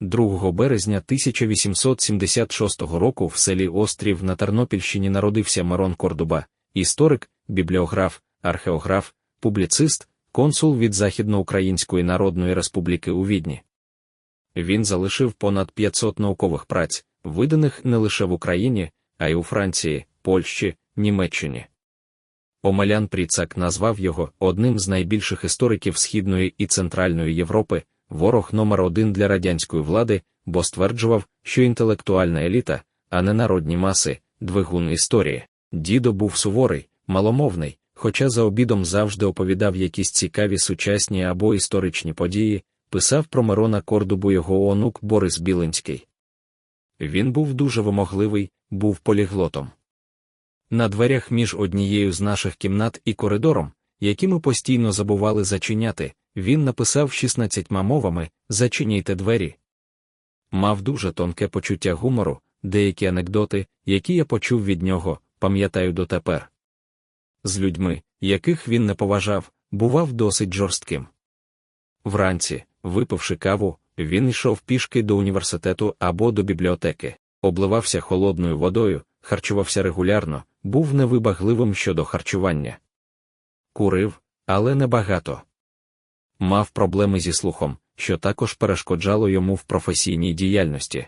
2 березня 1876 року в селі Острів на Тернопільщині народився Мирон Кордуба, історик, бібліограф, археограф, публіцист, консул від Західноукраїнської Народної Республіки у Відні. Він залишив понад 500 наукових праць, виданих не лише в Україні, а й у Франції, Польщі, Німеччині. Омелян Пріцак назвав його одним з найбільших істориків Східної і Центральної Європи, ворог номер один для радянської влади, бо стверджував, що інтелектуальна еліта, а не народні маси, двигун історії. Дідо був суворий, маломовний, хоча за обідом завжди оповідав якісь цікаві сучасні або історичні події, писав про Мирона Кордубу його онук Борис Білинський. Він був дуже вимогливий, був поліглотом. На дверях між однією з наших кімнат і коридором, які ми постійно забували зачиняти, він написав 16 мовами Зачиняйте двері. Мав дуже тонке почуття гумору, деякі анекдоти, які я почув від нього, пам'ятаю дотепер. З людьми, яких він не поважав, бував досить жорстким. Вранці, випивши каву, він йшов пішки до університету або до бібліотеки, обливався холодною водою, харчувався регулярно, був невибагливим щодо харчування. Курив, але небагато. Мав проблеми зі слухом, що також перешкоджало йому в професійній діяльності.